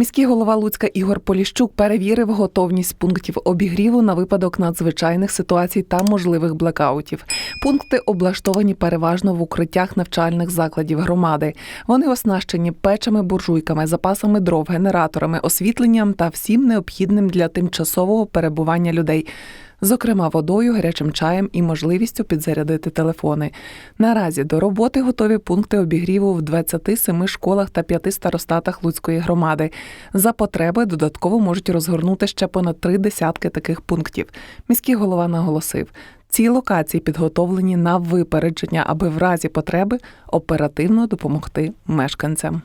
Міський голова Луцька Ігор Поліщук перевірив готовність пунктів обігріву на випадок надзвичайних ситуацій та можливих блекаутів. Пункти облаштовані переважно в укриттях навчальних закладів громади. Вони оснащені печами, буржуйками, запасами дров, генераторами, освітленням та всім необхідним для тимчасового перебування людей. Зокрема, водою, гарячим чаєм і можливістю підзарядити телефони. Наразі до роботи готові пункти обігріву в 27 школах та 5 старостатах Луцької громади. За потреби додатково можуть розгорнути ще понад три десятки таких пунктів. Міський голова наголосив, ці локації підготовлені на випередження, аби в разі потреби оперативно допомогти мешканцям.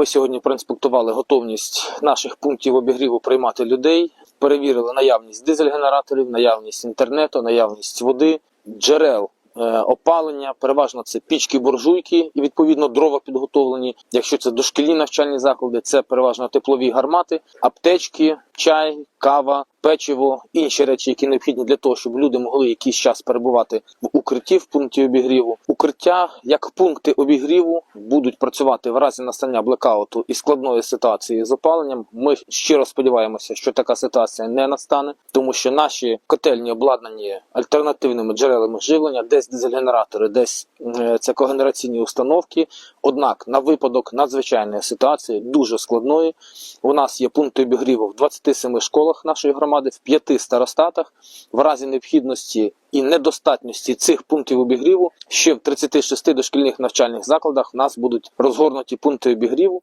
Ми сьогодні проінспектували готовність наших пунктів обігріву приймати людей, перевірили наявність дизель-генераторів, наявність інтернету, наявність води, джерел е, опалення. Переважно це пічки буржуйки і відповідно дрова підготовлені. Якщо це дошкільні навчальні заклади, це переважно теплові гармати, аптечки, чай, кава, печиво, інші речі, які необхідні для того, щоб люди могли якийсь час перебувати в укритті в пункті обігріву. Укриття як пункти обігріву будуть працювати в разі настання блекауту і складної ситуації з опаленням. Ми щиро сподіваємося, що така ситуація не настане, тому що наші котельні обладнані альтернативними джерелами живлення, десь дизель-генератори, десь е, це когенераційні установки. Однак на випадок надзвичайної ситуації, дуже складної, у нас є пункти обігріву в 27 школах нашої громади, в п'яти старостатах. В разі необхідності і недостатності цих пунктів обігріву ще в 36 дошкільних навчальних закладах в нас будуть розгорнуті пункти обігріву.